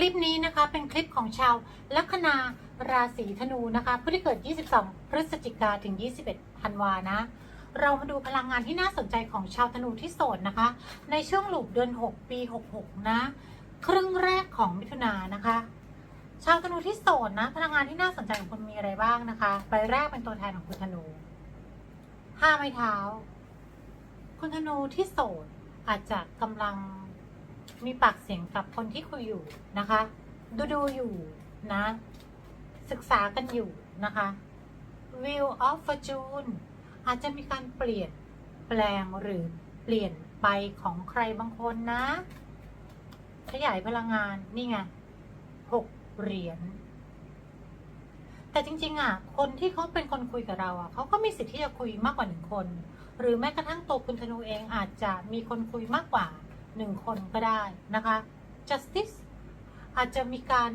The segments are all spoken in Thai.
คลิปนี้นะคะเป็นคลิปของชาวลัคนาราศีธนูนะคะผู้ที่เกิด 22 พฤศจิกาถึง 21 ธันวานะ เรามาดูพลังงานที่น่าสนใจของชาวธนูที่โสดนะคะ ในช่วงหลูปเดือน 6 ปี 66 นะ ครึ่งแรกของมิถุนายนนะคะ ชาวธนูที่โสดนะ พลังงานที่น่าสนใจของคุณมีอะไรบ้างนะคะใบแรกเป็นตัวแทนของคุณธนูห้าไม้เท้า คุณธนูที่โสดอาจจะกำลัง มีปากเสียงกับคนที่คุยอยู่นะคะ ดูดูอยู่นะ ศึกษากันอยู่นะคะ Wheel of Fortune อาจจะมีการเปลี่ยนแปลงหรือเปลี่ยนไปของใครบางคนนะ ขยายพลังงานนี่ไงหกเหรียญแต่จริง ๆ อะ คนที่เขาเป็นคนคุยกับเราอะเขาก็มีสิทธิ์ที่จะคุยมากกว่าหนึ่งคน หรือแม้กระทั่งตัวคุณธนูเองอาจจะมีคนคุยมากกว่า หนึ่งคนก็ได้นะคะ justice อาจจะมีการ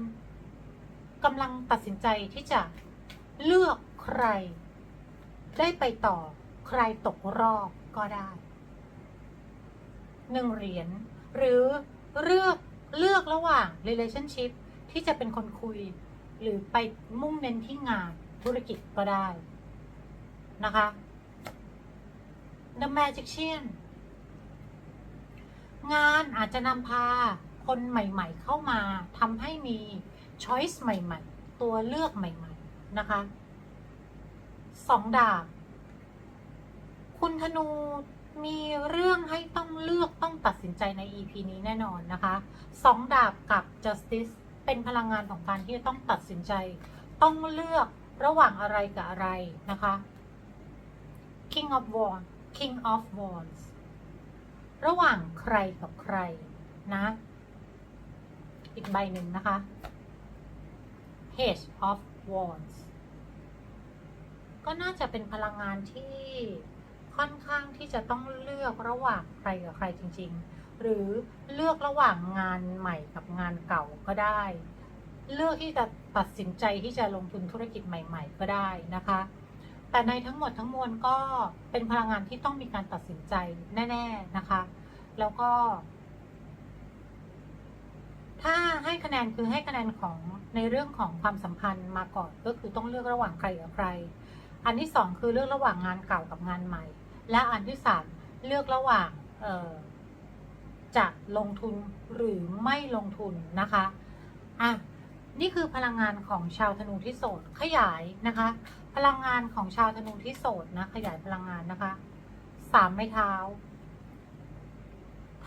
กำลังตัดสินใจที่จะเลือกใคร ได้ไปต่อใครตกรอบก็ได้หนึ่งเหรียญหรือเลือกเลือกระหว่าง relationship ที่จะเป็นคนคุย หรือไปมุ่งเน้นที่งานธุรกิจก็ได้นะคะ The Magician งานอาจจะนำพาคนใหม่ๆ เข้ามาทำให้มี choice ใหม่ ๆ ตัวเลือกใหม่ ๆ นะคะสองดาบ คุณธนูมีเรื่องให้ต้องเลือกต้องตัดสินใจใน EP นี้แน่นอนนะคะสองดาบกับ justice เป็นพลังงานของการที่จะต้องตัดสินใจ ต้องเลือกระหว่างอะไรกับอะไรนะคะ King of Wands King of Wands ระหว่างใครกับใครนะ อีกใบหนึ่งนะคะ Page of Wands ก็น่าจะเป็นพลังงานที่ค่อนข้างที่จะต้องเลือกระหว่างใครกับใครจริง ๆ หรือเลือกระหว่างงานใหม่กับงานเก่าก็ได้ เลือกที่จะตัดสินใจที่จะลงทุนธุรกิจใหม่ ๆ ก็ได้นะคะ แต่ในทั้งหมดทั้งมวลก็เป็นพลังงานที่ต้องมีการตัดสินใจแน่ ๆนะคะ แล้วก็ ถ้าให้คะแนนคือให้คะแนนของในเรื่องของความสัมพันธ์มาก่อนก็คือต้องเลือกระหว่างใครกับใคร อันที่สองคือเลือกระหว่างงานเก่ากับงานใหม่ และอันที่สามเลือกระหว่างจะลงทุนหรือไม่ลงทุนนะคะอะนี่คือพลังงานของชาวธนูที่โสดขยายนะคะ พลังงานของชาวธนูที่โสดนะ ขยายพลังงานนะคะ สามไม้เท้า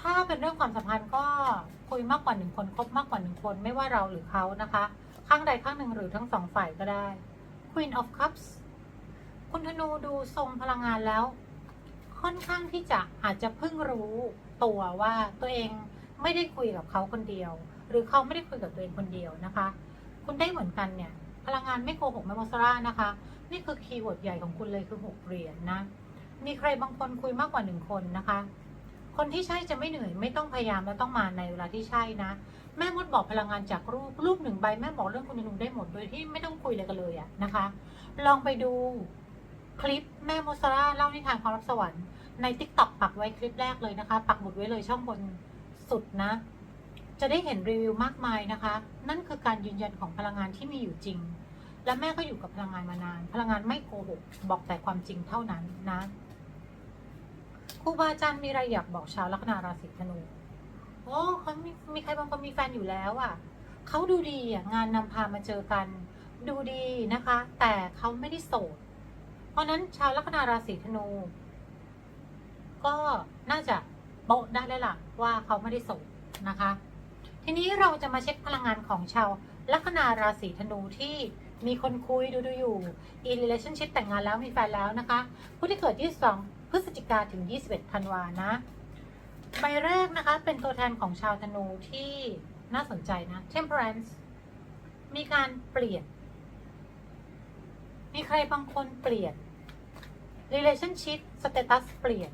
ถ้าเป็นเรื่องความสัมพันธ์ก็คุยมากกว่าหนึ่งคนคบมากกว่าหนึ่งคนไม่ว่าเราหรือเขานะคะ ข้างใดข้างหนึ่งหรือทั้งสองฝ่ายก็ได้ Queen of Cups คุณธนูดูทรงพลังงานแล้ว ค่อนข้างที่จะอาจจะเพิ่งรู้ตัวว่าตัวเองไม่ได้คุยกับเขาคนเดียว หรือเขาไม่ได้คุยกับตัวเองคนเดียวนะคะ คุณได้เหมือนกันเนี่ย พลังงานไม่โกหกแมมอสรานะคะ นี่คือคีย์เวิร์ดใหญ่ของคุณเลยคือหกเหรียญนนะ มีใครบางคนคุยมากกว่าหนึ่งคนนะคะ คนที่ใช่จะไม่เหนื่อยไม่ต้องพยายามและต้องมาในเวลาที่ใช่นะ แม่มดบอกพลังงานจากรูปรูปหนึ่งใบแม่บอกเรื่องคุณธนูได้หมดโดยที่ไม่ต้องคุยอะไรกันเลยอะนะคะ ลองไปดูคลิปแม่มดซาร่าเล่านิทานความรับสวรรค์ในทิกตอกปักไว้คลิปแรกเลยนะคะ ปักหมุดไว้เลยช่องบนสุดนะ จะได้เห็นรีวิวมากมายนะคะ นั่นคือการยืนยันของพลังงานที่มีอยู่จริง และแม่ก็อยู่กับพลังงานมานาน พลังงานไม่โกหก บอกแต่ความจริงเท่านั้นนะครูบาอาจารย์มีอะไรอยากบอกชาวลัคนาราศีธนูโอ้เขามีมีใครบางคนมีแฟนอยู่แล้วอะเขาดูดีอะงานนำพามาเจอกัน ดูดีนะคะ แต่เขาไม่ได้โสด เพราะนั้นชาวลัคนาราศีธนู ก็น่าจะโบะได้แล้วล่ะว่าเขาไม่ได้โสดนะคะ ทีนี้เราจะมาเช็คพลังงานของชาวลัคนาราศีธนูที่มีคนคุยดูดูอยู่ in relationship แต่งงานแล้วมีแฟนแล้วนะคะ ผู้ที่เกิด 22 พฤศจิกาถึง 21 ธันวานะ ใบแรกนะคะเป็นตัวแทนของชาวธนูที่น่าสนใจนะ temperance มีการเปลี่ยน มีใครบางคนเปลี่ยน relationship status เปลี่ยน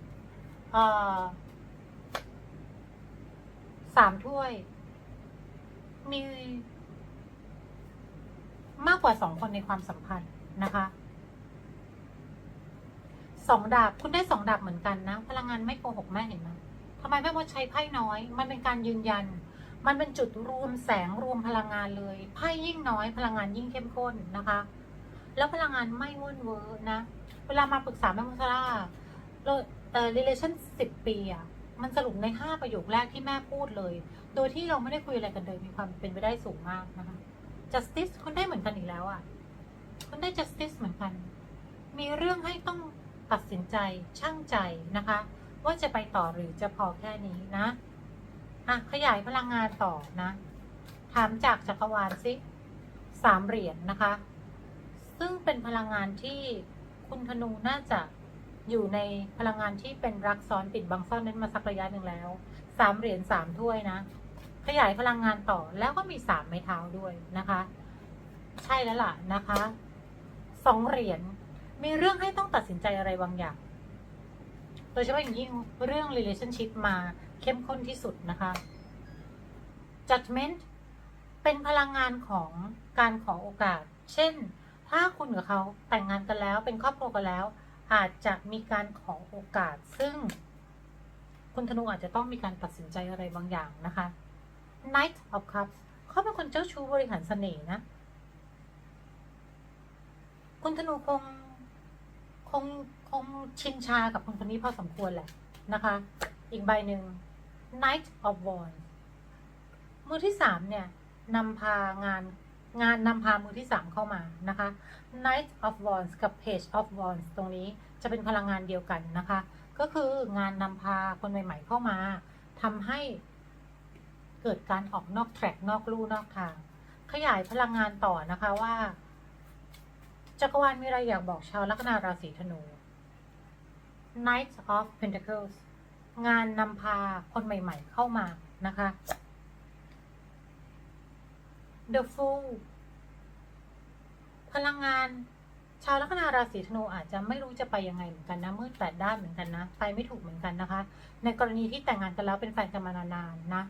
สามถ้วย มี มากกว่าสองคนในความสัมพันธ์นะคะสองดาบคุณได้สองดาบเหมือนกันนะ พลังงานไม่โกหกแม่เห็นไหมทำไมแม่มดใช้ไพ่น้อย มันเป็นการยืนยัน มันเป็นจุดรวมแสงรวมพลังงานเลย ไพ่ยิ่งน้อย พลังงานยิ่งเข้มข้นนะคะ แล้วพลังงานไม่วุ่นเวอร์นะ เวลามาปรึกษาแม่มุสลาเราเอ่อ relation สิบปีอะ มันสรุปในห้าประโยคแรกที่แม่พูดเลย โดยที่เราไม่ได้คุยอะไรกันเลยมีความเป็นไปได้สูงมากนะคะ justice คุณได้เหมือนกันอีกแล้วอะคุณได้ justice เหมือนกัน มีเรื่องให้ต้องตัดสินใจช่างใจนะคะ ว่าจะไปต่อหรือจะพอแค่นี้นะ อะ ขยายพลังงานต่อนะ ถามจากจักรวาลสิสามเหรียญนะคะ ซึ่งเป็นพลังงานที่คุณธนูน่าจะ อยู่ในพลังงานที่เป็นรักซ้อนปิดบังซ่อนนั้นมาสักระยะหนึ่งแล้วสามเหรียญสามถ้วยนะ ขยายพลังงานต่อแล้วก็มีสามไม้เท้าด้วยนะคะ ใช่แล้วล่ะนะคะสองเหรียญมีเรื่องให้ต้องตัดสินใจอะไรบางอย่าง โดยเฉพาะอย่างยิ่งเรื่อง relationship มาเข้มข้นที่สุดนะคะ judgment เป็นพลังงานของการขอโอกาส เช่น ถ้าคุณกับเขาแต่งงานกันแล้วเป็นครอบครัวกันแล้ว อาจจะมีการขอโอกาส ซึ่ง คุณธนูอาจจะต้องมีการตัดสินใจอะไรบางอย่างนะคะ Knight of Cups เขาเป็นคนเจ้าชู้บริหารเสน่ห์นะ คุณธนูคงคงคงชินชากับคนคนนี้พอสมควรแหละนะคะ อีกใบหนึ่ง Knight of Wands มือที่สามเนี่ยนำพางาน งานนำพามือที่สามเข้ามานะคะ Knight of Wands กับ Page of Wands ตรงนี้จะเป็นพลังงานเดียวกันนะคะ ก็คืองานนำพาคนใหม่ ๆ เข้ามาทำให้เกิดการออกนอกแทร็กนอกลู่นอกทาง ขยายพลังงานต่อนะคะว่าจักรวาลมีอะไรอยากบอกชาวลัคนาราศีธนู Knight of Pentacles งานนำพาคนใหม่ ๆ เข้ามานะคะ The Fool พลังงาน ชาวลัคนาราศีธนูอาจจะไม่รู้จะไปยังไงเหมือนกันนะมืดแปดด้านเหมือนกันนะไปไม่ถูกเหมือนกันนะคะ ในกรณีที่แต่งงานกันแล้วเป็นแฟนกันมานานๆนะ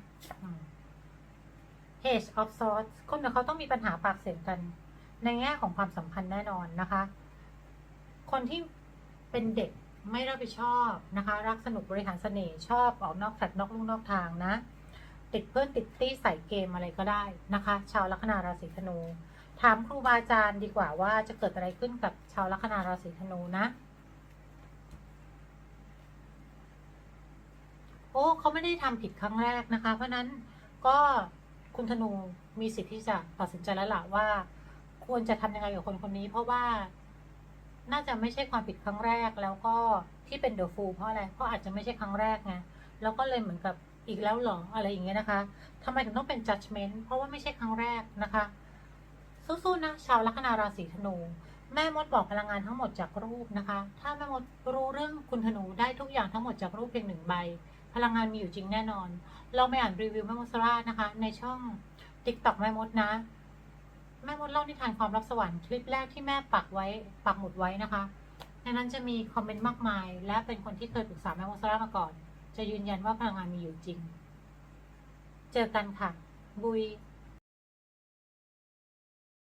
Page of Swords คนกับเขาต้องมีปัญหาปากเสียงกัน ในแง่ของความสัมพันธ์แน่นอนนะคะ คนที่เป็นเด็กไม่รับผิดชอบนะคะ รักสนุกบริหารเสน่ห์ชอบออกนอกแฟลตนอกลู่นอกทางนะ ติดเพื่อนติดตี้ใส่เกมอะไรก็ได้นะคะ ชาวลัคนาราศีธนู ถามครูบาอาจารย์ดีกว่าว่าจะเกิดอะไรขึ้นกับชาวลัคนาราศีธนูนะโอ้เขาไม่ได้ทำผิดครั้งแรกนะคะ เพราะนั้นก็คุณธนูมีสิทธิ์ที่จะตัดสินใจแล้วล่ะว่า ควรจะทำยังไงกับคนคนนี้ เพราะว่าน่าจะไม่ใช่ความผิดครั้งแรกแล้วก็ที่เป็นเดอะฟูเพราะอะไรเพราะอาจจะไม่ใช่ครั้งแรกไงแล้วก็เลยเหมือนกับ อีกแล้วเหรออะไรอย่างเงี้ยนะคะทำไมถึงต้องเป็น judgment เพราะว่าไม่ใช่ครั้งแรกนะคะ สู้ๆนะชาวลัคนาราศีธนู แม่มดบอกพลังงานทั้งหมดจากรูปนะคะ ถ้าแม่มดรู้เรื่องคุณธนูได้ทุกอย่างทั้งหมดจากรูปเพียงหนึ่งใบ พลังงานมีอยู่จริงแน่นอน เราไปอ่านรีวิวแม่มดสรานะคะ ในช่อง TikTok แม่มดนะ แม่มดเล่านิทานความลับสวรรค์คลิปแรกที่แม่ปักไว้ปักหมุดไว้นะคะในนั้นจะมีคอมเมนต์มากมาย และเป็นคนที่เคยปรึกษาแม่มดสรามาก่อน จะยืนยันว่าพลังงานมีอยู่จริง เจอกันค่ะ บุย